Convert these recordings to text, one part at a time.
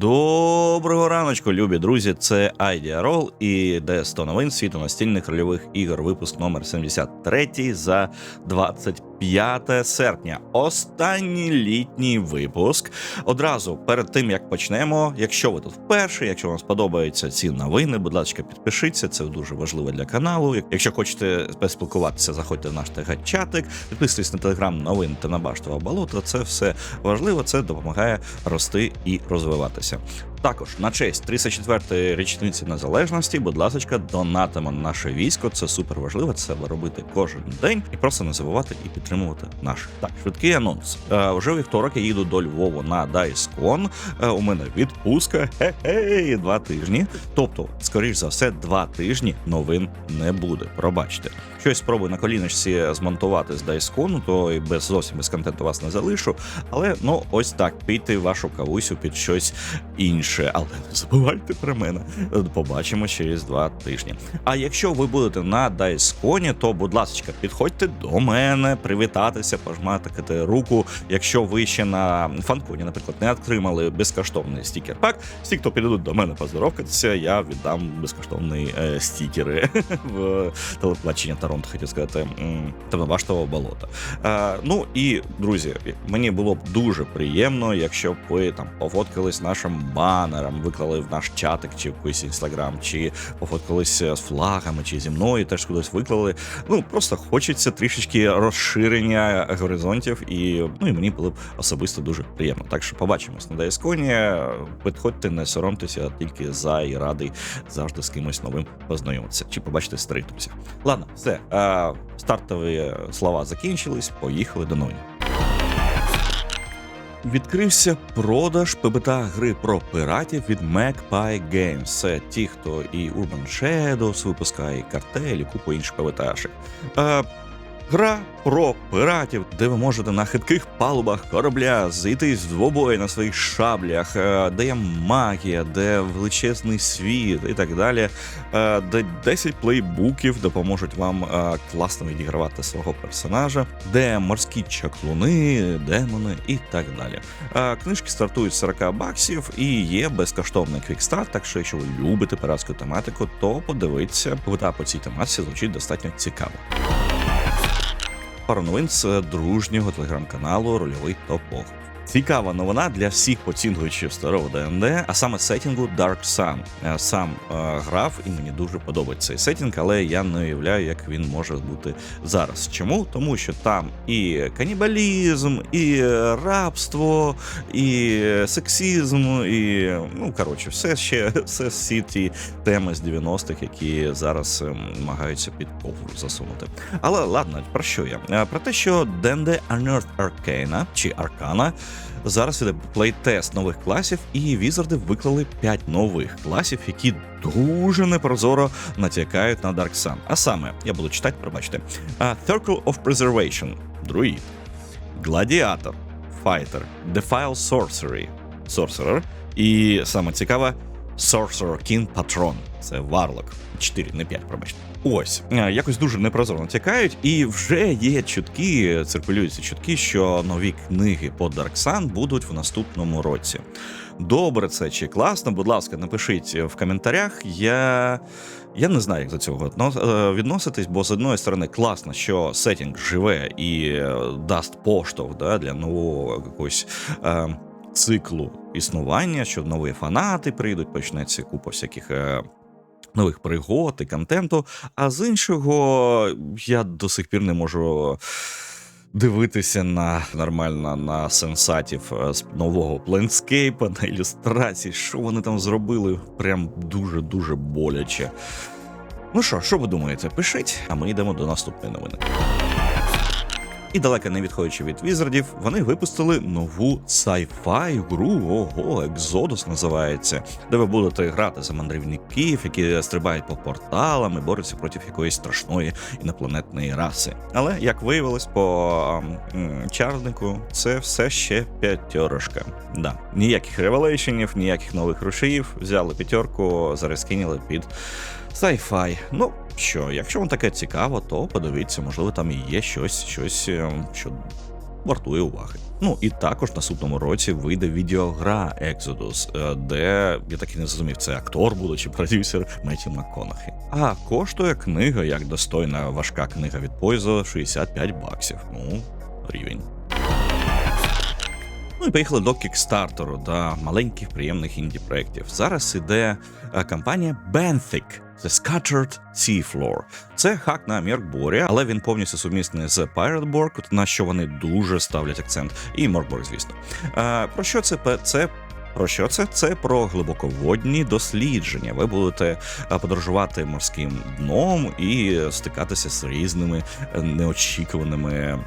Доброго раночку, любі друзі. Це Айдіарол і де 100 новин світу настільних рольових ігор. Випуск номер 73 за 25 серпня. Останній літній випуск. Одразу перед тим як почнемо. Якщо ви тут вперше, якщо вам сподобаються ці новини, будь ласка, підпишіться. Це дуже важливо для каналу. Якщо хочете поспілкуватися, заходьте в наш тега-чатик, підписуйтесь на телеграм новин та на баштове болото. Це все важливо. Це допомагає рости і розвиватися. Також на честь 34-ї річниці незалежності, будь ласка, донатимо наше військо. Це супер важливо. Це робити кожен день і просто не забувати і підтримувати наш. Так, швидкий анонс. Е, Вже вівторок я їду до Львову на DiceCon. Е, У мене відпустка. Хе-хей, два тижні. Тобто, скоріш за все, два тижні новин не буде. Пробачте. Щось спробую на коліночці змонтувати з DiceCon, то і без зовсім без контенту вас не залишу. Але ну ось так, пійте вашу кавусю під щось інше. Але не забувайте про мене. Побачимо через два тижні. А якщо ви будете на DiceCon, то, будь ласка, підходьте до мене, привітатися, пожматикати руку. Якщо ви ще на фанконі, наприклад, не отримали безкоштовний стікер пак, всі, хто підійдуть до мене поздоровкатися, я віддам безкоштовний е, стікери в телебачення Торонто, хотів сказати, м, Темнобаштового болота. Е, ну і друзі, мені було б дуже приємно, якщо б ви там пофоткались нашим банером, виклали в наш чатик чи в якийсь інстаграм, чи пофоткалися з флагами, чи зі мною теж кудись виклали. Ну просто хочеться трішечки розширення горизонтів, і ну і мені було б особисто дуже приємно. Так що побачимось на Дайсконі. Підходьте, не соромтеся, тільки за і радий завжди з кимось новим познайомитися. Чи побачити старих. Ладно, все. Е, стартові слова закінчились. Поїхали до новин. Відкрився продаж ПБТ гри про пиратів від Magpie Games. Це ті, хто і Urban Shadows випускає, і картель, і купу інших ПБТшек. Гра про пиратів, де ви можете на хитких палубах корабля зійти з двобою на своїх шаблях, е, де є магія, де величезний світ і так далі. Е, Де 10 плейбуків допоможуть вам е, класно відігравати свого персонажа, де морські чаклуни, демони і так далі. Книжки стартують з 40 баксів і є безкоштовний квікстарт. Так що, якщо ви любите пиратську тематику, то подивіться, та по цій тематиці звучить достатньо цікаво пару новин з дружнього телеграм-каналу Рольовий Топог. Цікава новина для всіх поцінгувачів старого ДНД, а саме сетінгу Dark Sun. Сам е, грав і мені дуже подобається цей сетінг, але я не уявляю, як він може бути зараз. Чому? Тому що там і канібалізм, і рабство, і сексізм, і ну коротше, все ще все всі ті теми з 90-х, які зараз ем, намагаються під ковру засунути. Але ладно, про що я? Е, Про те, що D&D Unearthed Arcana чи Аркана зараз іде плейтест нових класів, і візарди виклали 5 нових класів, які дуже непрозоро натякають на Dark Sun. А саме, я буду читати, пробачте. Circle of Preservation, друїд, Гладіатор, Fighter, Defile Sorcery, Sorcerer, і саме цікаве, Sorcerer King Patron. Це Варлок. 4, не 5, пробачте. Ось е, якось дуже непрозоро натякають, і вже є чутки, циркулюються чутки, що нові книги по Dark Sun будуть в наступному році. Добре, це чи класно? Будь ласка, напишіть в коментарях. Я я не знаю, як до цього е, відноситись, бо з одної сторони класно, що сетінг живе і е, дасть поштовх да, для нового якогось. Циклу існування, що нові фанати прийдуть, почнеться купа всяких е, нових пригод і контенту. А з іншого, я до сих пір не можу. Дивитися на нормально на сенсатів е, з нового планскейпа, на ілюстрації, що вони там зробили, прям дуже-дуже боляче. Ну що, що ви думаєте? Пишіть, а ми йдемо до наступної новини. І далеко не відходячи від візардів, вони випустили нову sci-fi гру, ого, Exodus називається, де ви будете грати за мандрівників, які стрибають по порталам і борються проти якоїсь страшної інопланетної раси. Але як виявилось по чарнику, це все ще п'ятерошка. Да. Ніяких ревелейшенів, ніяких нових рушіїв. Взяли п'ятерку, зарезкиніли під sci-fi. Ну що, якщо вам таке цікаво, то подивіться, можливо, там і є щось, щось, е, що вартує уваги. Ну і також наступному році вийде відеогра Exodus, е, де я так і не зрозумів, це актор буде чи продюсер Меті МакКонахі. А коштує книга як достойна важка книга від Пойзо 65 баксів. Ну, рівень. Ну і поїхали до кікстартеру, до маленьких приємних інді-проєктів. Зараз іде е, кампанія Benthic The Scattered Seafloor. Це хак на Міркборі, але він повністю сумісний з Pirateborg, на що вони дуже ставлять акцент. І Моркборг, звісно. Е, Про що це? Це про що це? Це про глибоководні дослідження. Ви будете е, подорожувати морським дном і стикатися з різними неочікуваними.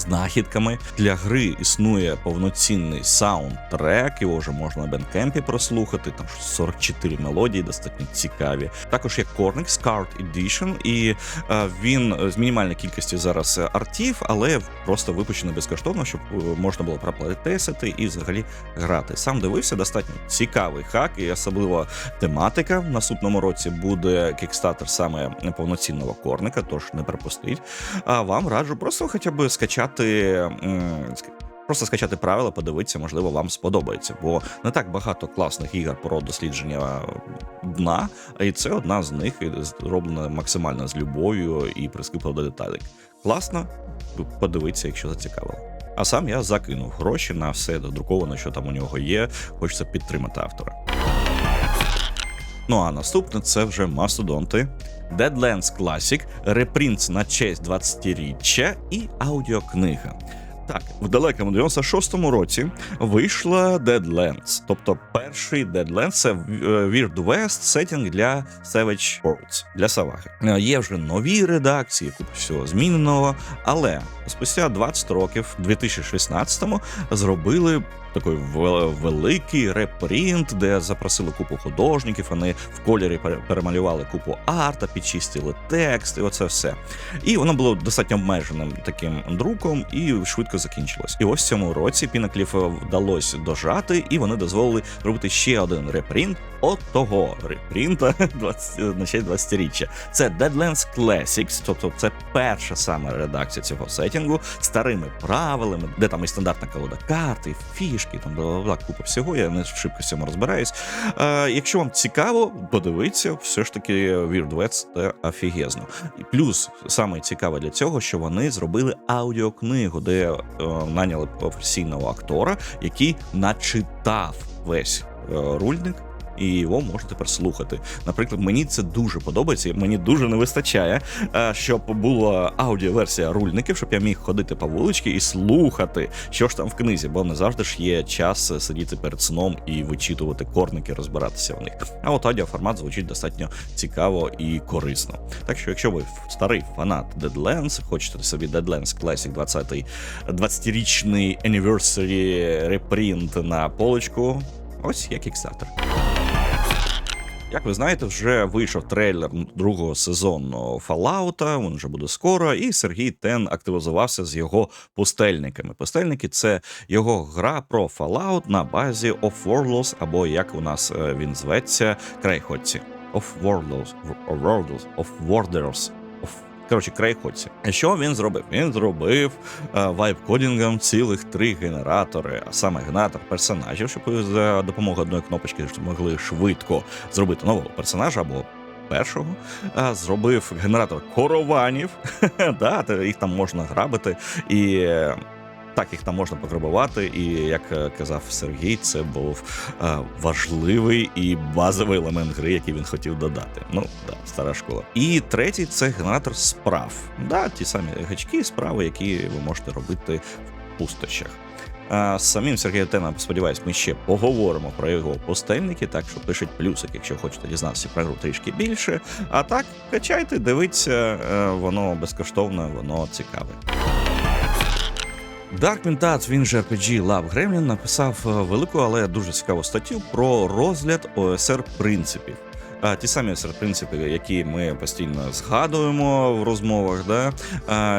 Знахідками для гри існує повноцінний саундтрек, його вже можна на бендкемпі прослухати. Там 44 мелодії, достатньо цікаві. Також є Cornix Scarred Edition, і е, він з мінімальною кількістю зараз артів, але просто випущений безкоштовно, щоб е, можна було проплатити і взагалі грати. Сам дивився, достатньо цікавий хак, і особливо тематика в наступному році буде кікстартер саме повноцінного корника, тож не пропустить. А вам раджу просто хоча б скачати. М, ск- Просто скачати правила, подивитися, можливо, вам сподобається, бо не так багато класних ігор про дослідження дна, і це одна з них зроблена максимально з любов'ю і прискіпливо до деталей. Класно, подивитися, якщо зацікавило. А сам я закинув гроші на все додруковане, що там у нього є. Хочеться підтримати автора. Ну а наступне це вже мастодонти. Deadlands Classic, репринт на честь 20-річчя і аудіокнига. Так, в далекому 96-му році вийшла Deadlands, тобто перший Deadlands – це е, Weird West сеттинг для Savage Worlds, для Саваги. Е, Є вже нові редакції, купа всього зміненого, але спустя 20 років, в 2016-му, зробили такий великий репринт, де запросили купу художників. Вони в кольорі перемалювали купу арта, підчистили текст, і оце все. І воно було достатньо обмеженим таким друком і швидко закінчилось. І ось в цьому році Пінакліф вдалося дожати, і вони дозволили зробити ще один репринт от того репринта 20, на 20-річчя. Це Deadlands Classics, тобто це перша саме редакція цього сеттінгу з старими правилами, де там і стандартна колода карт, і фішки, там бла купа всього. Я не шибко цьому розбираюсь. Е, якщо вам цікаво, подивіться, все ж таки Weird West це офігезно. І плюс саме цікаве для цього, що вони зробили аудіокнигу, де е, наняли професійного актора, який начитав весь е, рульник. І його можна тепер. Наприклад, мені це дуже подобається. Мені дуже не вистачає, е, щоб була аудіоверсія рульників, щоб я міг ходити по вуличці і слухати, що ж там в книзі, бо не завжди ж є час сидіти перед сном і вичитувати корники, розбиратися в них. А от аудіоформат звучить достатньо цікаво і корисно. Так що, якщо ви старий фанат Deadlands, хочете собі Deadlands Classic 20 20-річний anniversary репринт на полочку, ось є Kickstarter. Як ви знаєте, вже вийшов трейлер другого сезону Fallout, він вже буде скоро, і Сергій Тен активізувався з його пустельниками. Пустельники це його гра про Fallout на базі Of Warlords, або як у нас е, він зветься, Крайходці. Of Warlords, of Warlords, Off-Warders, Off... Коротше, крайходці. Що він зробив? Він зробив е, вайп-кодінгом цілих три генератори, а саме генератор персонажів, щоб за допомогою одної кнопочки могли швидко зробити нового персонажа або першого. А, зробив генератор корованів. да, їх там можна грабити і. Так, їх там можна пограбувати, і як е, казав Сергій, це був е, важливий і базовий елемент гри, який він хотів додати. Ну, да, стара школа. І третій це генератор справ. Да, ті самі гачки, справи, які ви можете робити в пустощах. З самим Сергієм Теном, сподіваюсь, ми ще поговоримо про його постельники, так що пишіть плюсик, якщо хочете дізнатися про гру трішки більше. А так, качайте, дивіться, е, воно безкоштовне, воно цікаве. Dark Mintat, він же RPG Lab Gremlin, написав е, велику, але дуже цікаву статтю про розгляд ОСР принципів. А, ті самі серед принципи, які ми постійно згадуємо в розмовах, да,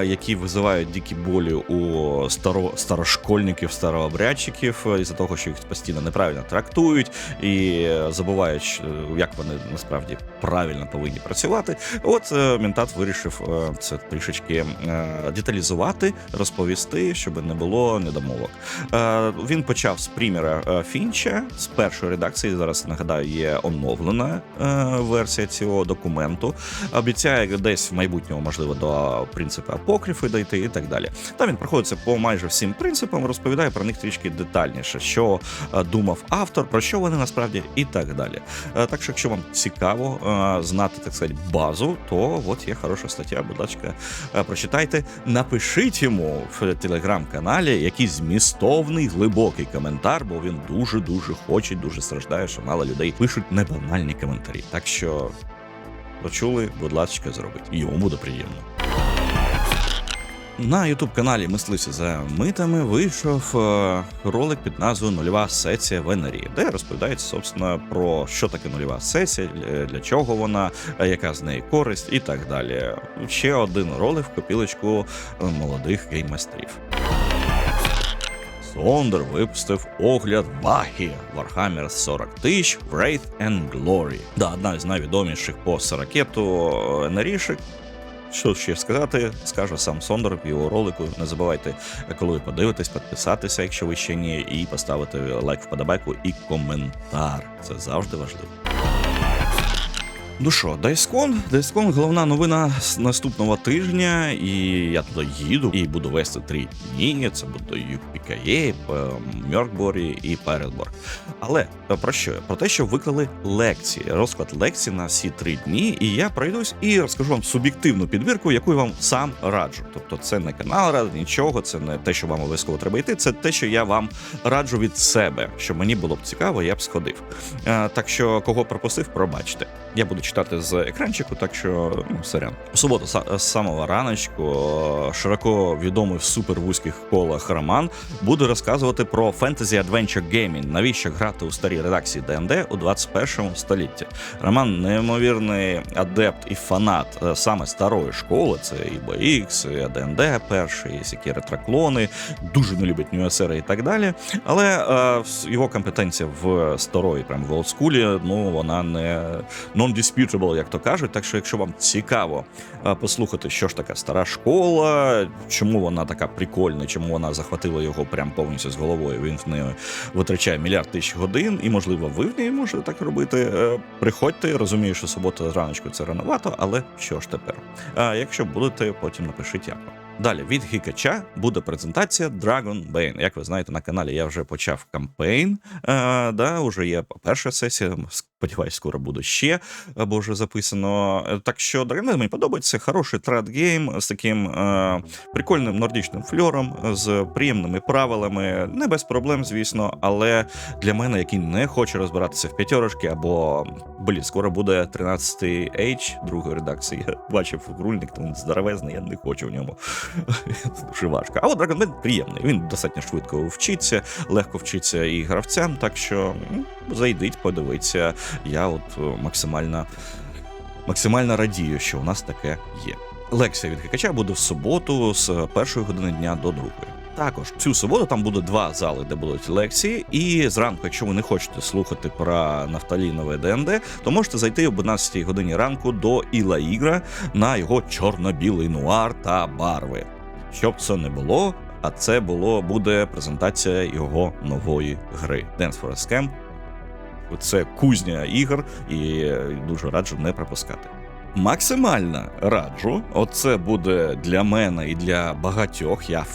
які визивають дикі болі у старо, старошкольників, старообрядчиків, із за того, що їх постійно неправильно трактують і забувають, як вони насправді правильно повинні працювати. От е, Ментат вирішив е, це трішечки е, деталізувати, розповісти, щоб не було недомовок. Він почав з приміра Фінча з першої редакції. Зараз нагадаю, є оновлена версія цього документу. Обіцяє десь в майбутньому, можливо, до принципу апокрифи дійти і так далі. Там він проходиться по майже всім принципам, розповідає про них трішки детальніше, що е, думав автор, про що вони насправді і так далі. Е, Так що, якщо вам цікаво е, знати, так сказати, базу, то от є хороша стаття, будь ласка, прочитайте. Напишіть йому в телеграм-каналі якийсь змістовний глибокий коментар, бо він дуже дуже хоче, дуже страждає, що мало людей пишуть небанальні коментарі. Так що почули, будь ласка, зробить. Йому буде приємно. На ютуб каналі Мисливці за митами вийшов е, ролик під назвою Нульова сесія в НРІ, де розповідається собственно про що таке нульова сесія, для чого вона, е, яка з неї користь і так далі. Ще один ролик в копілочку е, молодих гейммайстрів. Сондер випустив огляд Бахі Warhammer 40 тисяч Wraith and Glory. Да, одна з найвідоміших по ракету нарішек. Що ще сказати, скаже сам Сондер в його ролику. Не забувайте, коли ви подивитесь, підписатися, якщо ви ще ні, і поставити лайк вподобайку і коментар. Це завжди важливо. Ну що, Дайскон? Дайскон головна новина з наступного тижня, і я туди їду і буду вести три дні. Це буде Юпікає, Мьоркборі і Передбор. Але е, про що? Про те, що виклали лекції, розклад лекцій на всі три дні, і я пройдусь і розкажу вам суб'єктивну підбірку, яку я вам сам раджу. Тобто, це не канал рад, нічого, це не те, що вам обов'язково треба йти. Це те, що я вам раджу від себе, що мені було б цікаво, я б сходив. Е, Так що, кого пропустив, пробачте. Я буду читати з екранчику, так що ну, сорян. У суботу з самого раночку е, широко відомий в супервузьких колах Роман буде розказувати про фентезі адвенчер геймінг. Навіщо грати у старій редакції ДНД у 21 столітті? Роман неймовірний адепт і фанат е, саме старої школи. Це і BX, і АДНД перший, і всякі ретроклони, дуже не любить нюасери і так далі. Але е, його компетенція в старої, прям в олдскулі, ну вона не non-disputable, як то кажуть. Так що, якщо вам цікаво е, послухати, що ж така стара школа, чому вона така прикольна, чому вона захватила його прям повністю з головою. Він в неї витрачає мільярд тисяч годин, і можливо, ви в неї можете так робити. Е, Приходьте, розумію, що субота раночку це рановато, але що ж тепер? А якщо будете, потім напишіть як. Далі від Гікача буде презентація Dragon Bane. Як ви знаєте, на каналі я вже почав кампейн. Е, да, уже є перша сесія. Сподіваюсь, скоро буде ще, або вже записано. Е, Так що Dragon мені подобається. Хороший трад-гейм з таким е, прикольним нордічним фльором, з приємними правилами, не без проблем, звісно, але для мене, який не хоче розбиратися в п'ятерочки, або блін, скоро буде 13-й H другої редакції. Я бачив рульник, там здоровезний, я не хочу в ньому. Дуже важко. А от Dragon Ball приємний. Він достатньо швидко вчиться, легко вчиться і гравцям, так що зайдіть, подивіться. Я от е, максимально, максимально радію, що у нас таке є. Лекція від Хикача буде в суботу з першої години дня до другої. Також цю суботу там буде два зали, де будуть лекції. І зранку, якщо ви не хочете слухати про нафталінове ДНД, то можете зайти об 11 годині ранку до Іла Ігра на його чорно-білий нуар та барви. Щоб це не було, а це було буде презентація його нової гри Dance for a Scam. Це кузня ігор, і дуже раджу не пропускати. Максимально раджу. Оце буде для мене і для багатьох. Я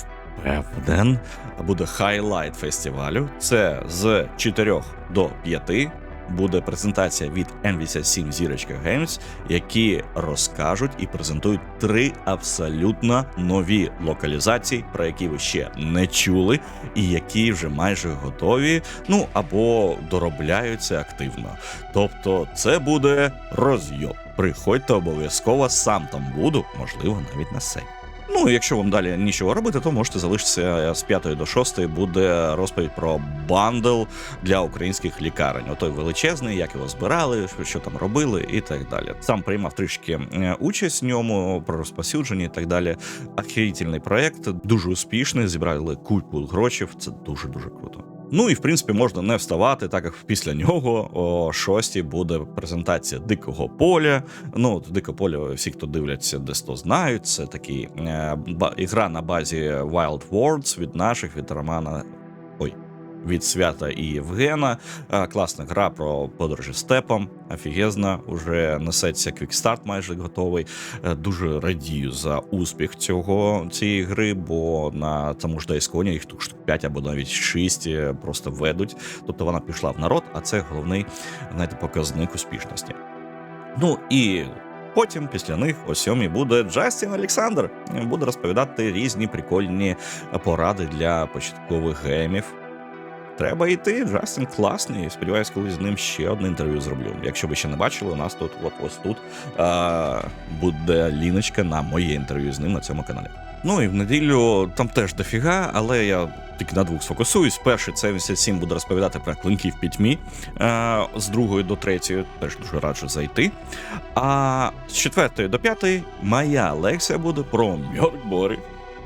впевнен, буде хайлайт фестивалю. Це з 4 до 5 буде презентація від N87 Зірочка Games, які розкажуть і презентують три абсолютно нові локалізації, про які ви ще не чули, і які вже майже готові, ну або доробляються активно. Тобто, це буде розйоб. Приходьте обов'язково, сам там буду, можливо, навіть на сцені. Ну, якщо вам далі нічого робити, то можете залишитися з 5 до 6 буде розповідь про бандл для українських лікарень. Отой величезний, як його збирали, що, там робили, і так далі. Сам приймав трішки е, участь в ньому про розпосюдження і так далі. Ахерітельний проект, дуже успішний. Зібрали купу грошей. Це дуже дуже круто. Ну і в принципі можна не вставати, так як після нього о шостій буде презентація дикого поля. Ну, дике поле, всі, хто дивляться, десь то знають. Це такий е, ба- ігра на базі Wild Worlds від наших, від Романа. Від свята і Євгена. Е, Класна гра про подорожі степом. Офігезна, уже несеться квікстарт майже готовий. Е, Дуже радію за успіх цього цієї гри, бо на тому ж Дайсконі їх тут штук 5 або навіть 6 просто ведуть. Тобто вона пішла в народ, а це головний знаєте, показник успішності. Ну і потім, після них, о сьомій буде Джастін Олександр. Буде розповідати різні прикольні поради для початкових геймів. Треба йти. Джастін класний. Сподіваюсь, колись з ним ще одне інтерв'ю зроблю. Якщо ви ще не бачили, у нас тут, от ось тут а, буде ліночка на моє інтерв'ю з ним на цьому каналі. Ну і в неділю там теж дофіга, але я тільки на двох сфокусуюсь. Перший це 77 буде розповідати про клинки в пітьмі. А, з другої до третьої теж дуже раджу зайти. А з четвертої до п'ятої моя лекція буде про Мьоркбори.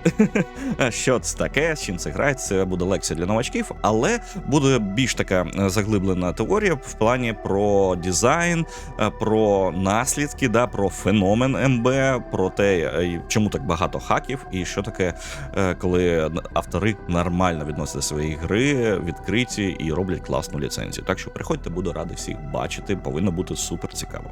Що це таке, з чим це грає? Це буде лекція для новачків, але буде більш така е, заглиблена теорія в плані про дизайн, е, про наслідки, да, про феномен МБ, про те, е, чому так багато хаків, і що таке, коли автори нормально відносяться до своєї гри, відкриті і роблять класну ліцензію. Так що приходьте, буду радий всіх бачити. Повинно бути супер цікаво.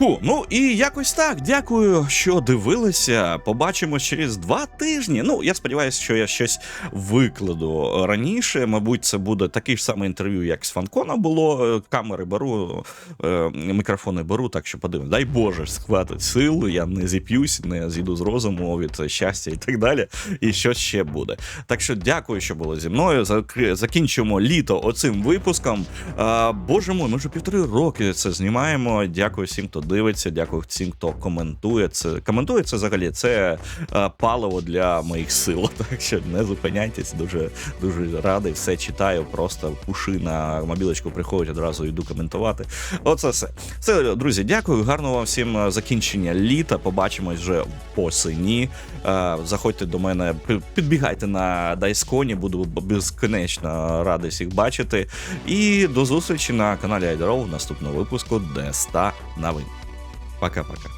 Фу, ну і якось так. Дякую, що дивилися. Побачимось через два тижні. Ну, я сподіваюся, що я щось викладу раніше. Мабуть, це буде таке ж саме інтерв'ю, як з Фанкона було. Е, Камери беру, е, мікрофони беру, так що подивимось. Дай Боже, схватить сил, я не зіп'юсь, не зійду з розуму від щастя і так далі. І що ще буде. Так що дякую, що були зі мною. Закінчимо літо оцим випуском. Боже мой, ми вже півтори роки це знімаємо. Дякую всім, хто дивиться. Дякую всім, хто коментує це. Коментує це взагалі. Це паливо для моїх сил. Так що не зупиняйтесь. Дуже дуже радий. Все читаю. Просто пуши на мобілочку приходять одразу йду коментувати. Оце все. Все, друзі, дякую. Гарного вам всім е, закінчення літа. Побачимось вже по сині. Е, Заходьте до мене, підбігайте на Дайсконі, буду безконечно радий всіх бачити. І до зустрічі на каналі Айдаров в наступному випуску де 100 новин. Пока-пока.